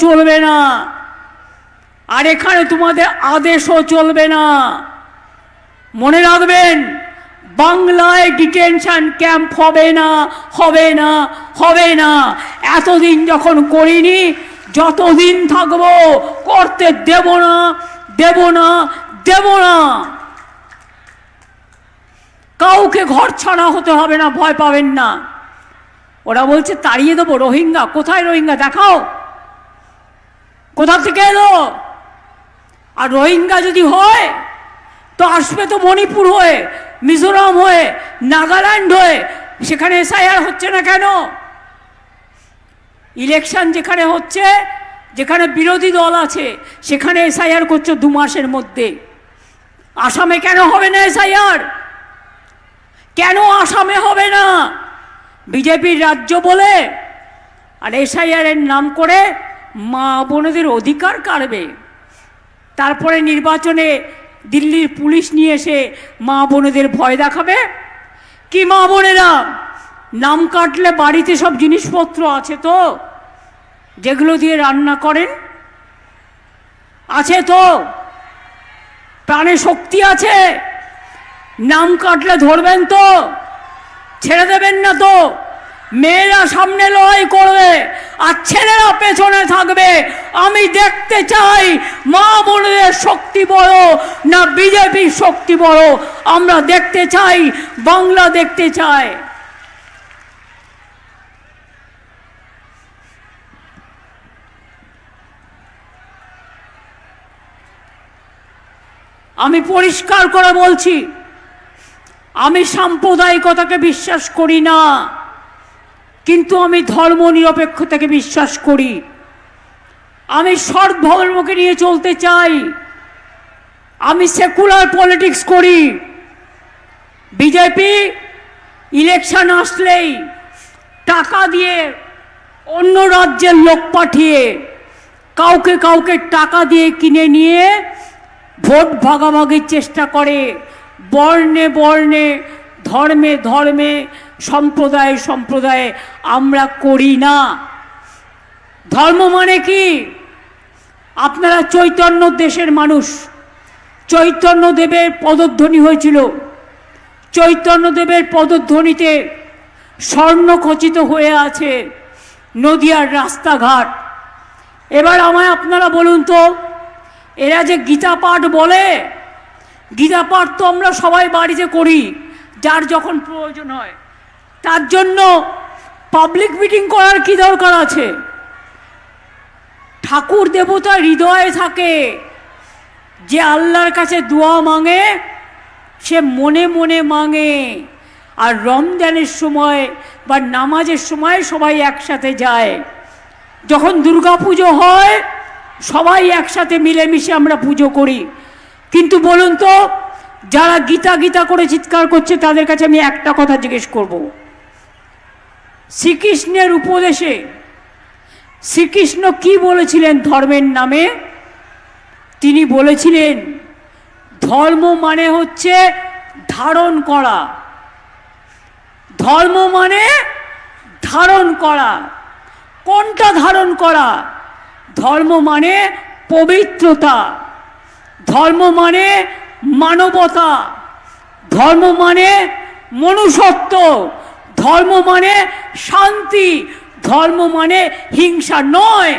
চলবে না। আর এখানে তোমাদের আদেশও চলবে না। মনে রাখবেন, বাংলায় ডিটেনশন ক্যাম্প হবে না হবে না হবে না। এতদিন যখন করিনি, যতদিন থাকব, করতে দেব না দেব না দেব না। কাউকে ঘর ছাড়া হতে হবে না, ভয় পাবেন না। ওরা বলছে, তাড়িয়ে দেবো, রোহিঙ্গা, কোথায় রোহিঙ্গা, দেখাও। কোথা থেকে এলো? আর রোহিঙ্গা যদি হয়, তো আসবে তো মণিপুর হয়ে, মিজোরাম হয়ে, নাগাল্যান্ড হয়ে, সেখানে এসআইআর হচ্ছে না কেন? ইলেকশন যেখানে হচ্ছে, যেখানে বিরোধী দল আছে, সেখানে এসআইআর করছে দু মাসের মধ্যে। আসামে কেন হবে না এসআইআর? কেন আসামে হবে না? বিজেপির রাজ্য বলে, আর এসআইআর এর নাম করে মা বোনেদের অধিকার কাড়বে। তারপরে নির্বাচনে দিল্লির পুলিশ নিয়ে এসে মা বোনেদের ভয় দেখাবে। কি মা বোনেরা, নাম কাটলে বাড়িতে সব জিনিসপত্র আছে তো? যেগুলো দিয়ে রান্না করেন? আছে তো? প্রাণে শক্তি আছে? নাম কাটলে ধরবেন তো? ছেড়ে দেবেন না তো? মেয়েরা সামনে লড়াই করবে আর ছেলেরা পেছনে থাকবে। আমি দেখতে চাই মা বোনদের শক্তি বড় না বিজেপির শক্তি বড়। আমরা দেখতে চাই, বাংলা দেখতে চাই। আমি পরিষ্কার করে বলছি, আমি সাম্প্রদায়িকতাকে বিশ্বাস করি না। কিন্তু আমি ধর্ম নিরপেক্ষতাকে বিশ্বাস করি। আমি সৎ ধর্মকে নিয়ে চলতে চাই। আমি সেকুলার পলিটিক্স করি। বিজেপি ইলেকশন আসলেই টাকা দিয়ে অন্য রাজ্যের লোক পাঠিয়ে কাউকে কাউকে টাকা দিয়ে কিনে নিয়ে ভোট ভাগাভাগির চেষ্টা করে। বর্ণে বর্ণে, ধর্মে ধর্মে সম্প্রদায়ে সম্প্রদায়ে আমরা করি না। ধর্ম মানে কি? আপনারা চৈতন্য দেশের মানুষ। চৈতন্যদেবের পদধ্বনি হয়েছিল। চৈতন্যদেবের পদধ্বনিতে স্বর্ণখচিত হয়ে আছে নদিয়ার রাস্তাঘাট। এবার আমায় আপনারা বলুন তো, এরা যে গীতা পাঠ বলে, গীতা পাঠ তো আমরা সবাই বাড়িতে করি, যার যখন প্রয়োজন হয়। তার জন্য পাবলিক মিটিং করার কি দরকার আছে? ঠাকুর দেবতা হৃদয়ে থাকে। যে আল্লাহর কাছে দোয়া মাঙে, সে মনে মনে মাঙে। আর রমজানের সময় বা নামাজের সময় সবাই একসাথে যায়। যখন দুর্গা পুজো হয়, সবাই একসাথে মিলেমিশে আমরা পুজো করি। কিন্তু বলুন তো, যারা গীতা গীতা করে চিৎকার করছে, তাদের কাছে আমি একটা কথা জিজ্ঞেস করব। শ্রীকৃষ্ণের উপদেশে। শ্রীকৃষ্ণ কি বলেছিলেন ধর্মের নামে? তিনি বলেছিলেন, ধর্ম মানে হচ্ছে ধারণ করা। ধর্ম মানে ধারণ করা। কোনটা ধারণ করা? ধর্ম মানে পবিত্রতা। ধর্ম মানে মানবতা। ধর্ম মানে মনুষ্যত্ব। ধর্ম মানে শান্তি, ধর্ম মানে হিংসা নয়,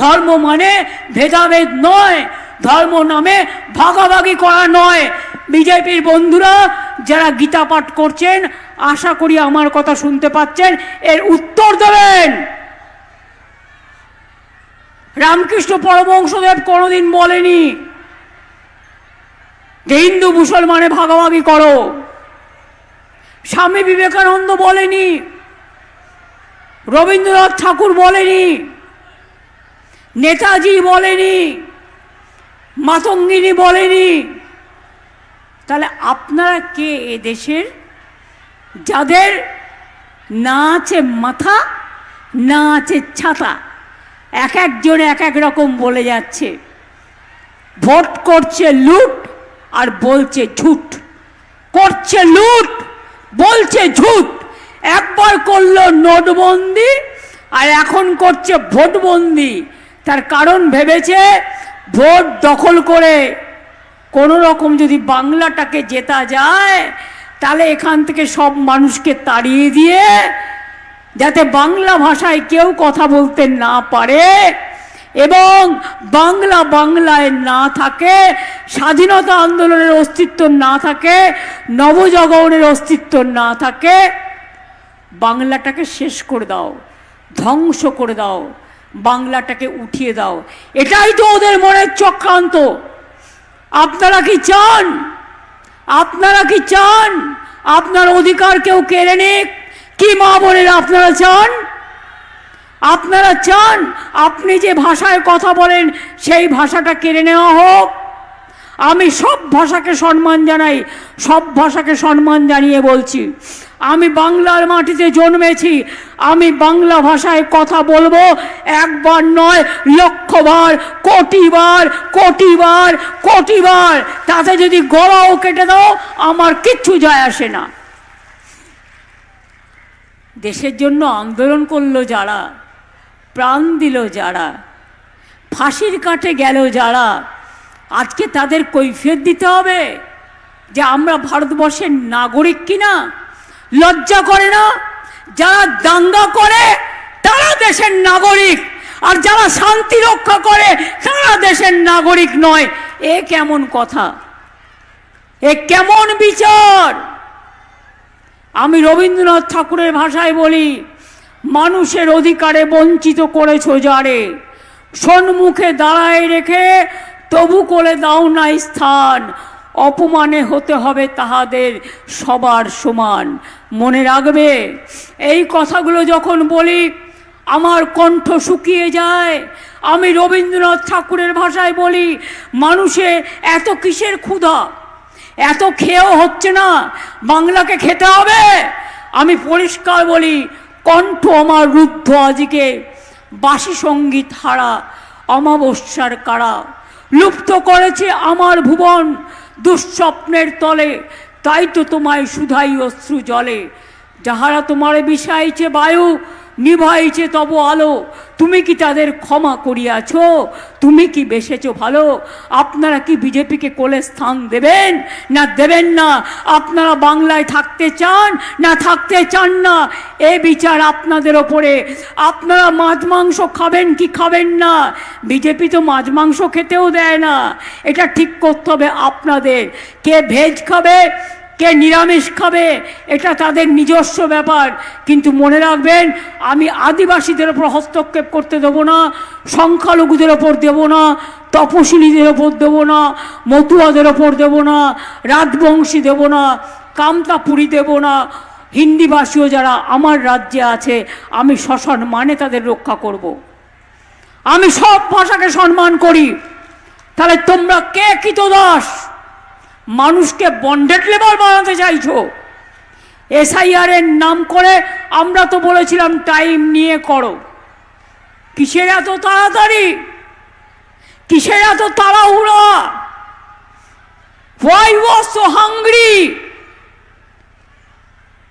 ধর্ম মানে ভেদাভেদ নয়, ধর্ম নামে ভাগাভাগি করা নয়। বিজেপির বন্ধুরা যারা গীতা পাঠ করছেন, আশা করি আমার কথা শুনতে পাচ্ছেন, এর উত্তর দেবেন। রামকৃষ্ণ পরমহংসদেব কোনোদিন বলেনি হিন্দু মুসলমানে ভাগাভাগি করো। স্বামী বিবেকানন্দ বলেনি, রবীন্দ্রনাথ ঠাকুর বলেনি, নেতাজি বলেনি, মাতঙ্গিনী বলেনি। তাহলে আপনারা কে এ দেশের? যাদের না আছে মাথা, না আছে ছাতা, এক একজন এক এক রকম বলে যাচ্ছে। ভোট করছে লুট আর বলছে ঝুট। করছে লুট। বলছে ঝুট। একবার করল নোটবন্দি আর এখন করছে ভোটবন্দি। তার কারণ ভেবেছে ভোট দখল করে কোনো রকম যদি বাংলাটাকে জেতা যায়, তাহলে এখান থেকে সব মানুষকে তাড়িয়ে দিয়ে যাতে বাংলা ভাষায় কেউ কথা বলতে না পারে এবং বাংলা বাংলায় না থাকে, স্বাধীনতা আন্দোলনের অস্তিত্ব না থাকে, নবজাগরণের অস্তিত্ব না থাকে, বাংলাটাকে শেষ করে দাও, ধ্বংস করে দাও, বাংলাটাকে উঠিয়ে দাও। এটাই তো ওদের মনের চক্রান্ত। আপনারা কি চান? আপনারা কি চান? আপনার অধিকার কেউ কেড়ে নিক? কি মা বোনেরা আপনারা চান? আপনারা চান আপনি যে ভাষায় কথা বলেন, সেই ভাষাটা কেড়ে নেওয়া হোক। আমি সব ভাষাকে সম্মান জানাই, সব ভাষাকে সম্মান জানিয়ে বলছি। আমি বাংলার মাটিতে জন্মেছি, আমি বাংলা ভাষায় কথা বলব একবার নয়, লক্ষবার, কোটিবার কোটিবার কোটিবার। তাতে যদি গলাও কেটে দাও, আমার কিচ্ছু যায় আসে না। দেশের জন্য আন্দোলন করল যারা প্রাণ দিল যারা। ফাঁসির কাটে গেল যারা। আজকে তাদের কৈফিয়ত দিতে হবে যে আমরা ভারতবর্ষের নাগরিক কিনা, লজ্জা করে না? যারা দাঙ্গা করে, তারা দেশের নাগরিক। আর যারা শান্তি রক্ষা করে, তারা দেশের নাগরিক নয়। এ কেমন কথা? এ কেমন বিচার? আমি রবীন্দ্রনাথ ঠাকুরের ভাষায় বলি মানুষের অধিকারে বঞ্চিত করেছ যারে। সন্মুখে দাঁড়ায় রেখে তবু করে দাও না স্থান। অপমানে হতে হবে তাহাদের সবার সমান। মনে রাখবে, এই কথাগুলো যখন বলি, আমার কণ্ঠ শুকিয়ে যায়। আমি রবীন্দ্রনাথ ঠাকুরের ভাষায় বলি মানুষের এত কিসের ক্ষুধা? এত খেয়েও হচ্ছে না। বাংলাকে খেতে হবে? আমি পরিষ্কার বলি কণ্ঠ আমার রুদ্ধ আজকে। বাসি সংগীত হারা অমাবস্যার কারা। লুপ্ত করেছে আমার ভুবন, দুঃস্বপ্নের তলে। তাই তো তোমায় সুধাই অশ্রু জলে। যাহারা তোমার বিষাইছে বায়ু, নিভাইছে তব আলো, তুমি কি তাদের ক্ষমা করিয়াছ? তুমি কি বেসেছ ভালো? আপনারা কি বিজেপিকে কোলে স্থান দেবেন? না দেবেন না। আপনারা বাংলায় থাকতে চান? না থাকতে চান না। এ বিচার আপনাদের ওপরে। আপনারা মাছ মাংস খাবেন কি খাবেন না? বিজেপি তো মাছ মাংস খেতেও দেয় না। এটা ঠিক করতে হবে আপনাদের। কে ভেজ খাবে কে নিরামিষ খাবে, এটা তাদের নিজস্ব ব্যাপার। কিন্তু মনে রাখবেন, আমি আদিবাসীদের ওপর হস্তক্ষেপ করতে দেবো না, সংখ্যালঘুদের ওপর দেব না, তপশিলীদের ওপর দেব না, মতুয়াদের ওপর দেব না, রাজবংশী দেব না, কামতাপুরি দেব না হিন্দিভাষীও যারা আমার রাজ্যে আছে, আমি শ্মশান মানে তাদের রক্ষা করব। আমি সব ভাষাকে সম্মান করি। তাহলে তোমরা কে কৃতদাস? মানুষকে বন্ডেড লেবার বানাতে চাইছো। এসআইআর এর নাম করে আমরা তো বলেছিলাম টাইম নিয়ে করো। কিসের এত তাড়াতাড়ি? কিসের এত তাড়াহুড়া? Why was so hungry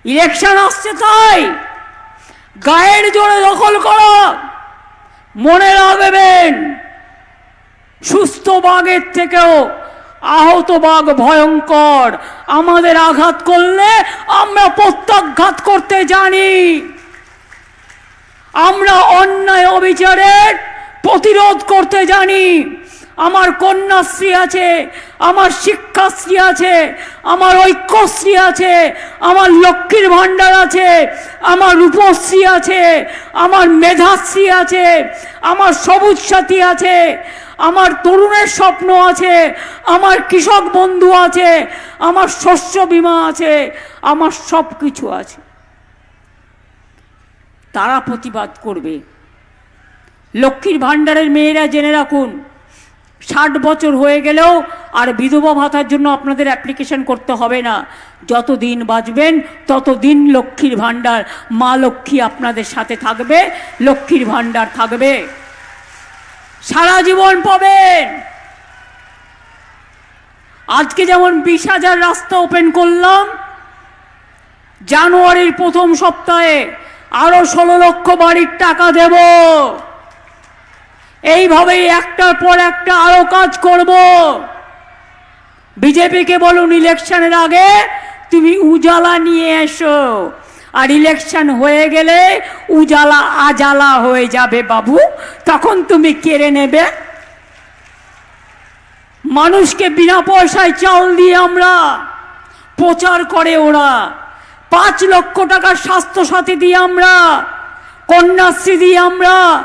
election আসছে তাই। গায়ের জোরে দখল করো। মনে রাখবেন, সুস্থ বাঘের থেকেও আহত বাঘ ভয়ঙ্কর। আমাদের আঘাত করলে আমরা প্রত্যাঘাত করতে জানি। আমরা অন্যায় অবিচারের প্রতিরোধ করতে জানি। আমার কন্যাশ্রী আছে, আমার শিক্ষাশ্রী আছে, আমার ঐক্যশ্রী আছে, আমার লক্ষ্মীর ভাণ্ডার আছে, আমার রূপশ্রী আছে, আমার মেধাশ্রী আছে, আমার সবুজ সাথী আছে আমার তরুণের স্বপ্ন আছে, আমার কৃষক বন্ধু আছে, আমার শস্য বীমা আছে, আমার সব কিছু আছে। তারা প্রতিবাদ করবে। লক্ষ্মীর ভাণ্ডারের মেয়েরা জেনে রাখুন, ষাট বছর হয়ে গেলেও আর বিধবা ভাতার জন্য আপনাদের অ্যাপ্লিকেশন করতে হবে না। যত দিন বাঁচবেন তত দিন লক্ষ্মীর ভাণ্ডার, মা লক্ষ্মী আপনাদের সাথে থাকবে, লক্ষ্মীর ভাণ্ডার থাকবে। সারা জীবন পাবেন। আজকে যেমন বিশ হাজার রাস্তা ওপেন করলাম, জানুয়ারির প্রথম সপ্তাহে আরও ষোলো লক্ষ বাড়ির টাকা দেব। এইভাবেই একটার পর একটা আরও কাজ করব। বিজেপিকে বলুন ইলেকশনের আগে তুমি উজালা নিয়ে এসো। আর ইলেকশন হয়ে গেলে উজালা আজালা হয়ে যাবে বাবু। তখন তুমি কেড়ে নেবে। মানুষকে বিনা পয়সায় চাল দিয়ে আমরা প্রচার করে ওরা। পাঁচ লক্ষ টাকার স্বাস্থ্যসাথী দিয়ে আমরা, কন্যাশ্রী দিয়ে আমরা,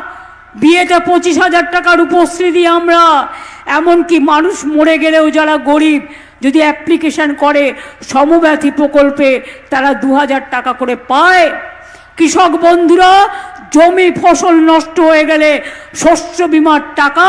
বিয়েতে পঁচিশ হাজার টাকার উপশ্রী দিয়ে আমরা। এমনকি মানুষ মরে গেলেও যারা গরিব যদি অ্যাপ্লিকেশান করে সমব্যাথী প্রকল্পে তারা দু হাজার টাকা করে পায়। কৃষক বন্ধুরা, জমি ফসল নষ্ট হয়ে গেলে শস্য বিমার টাকা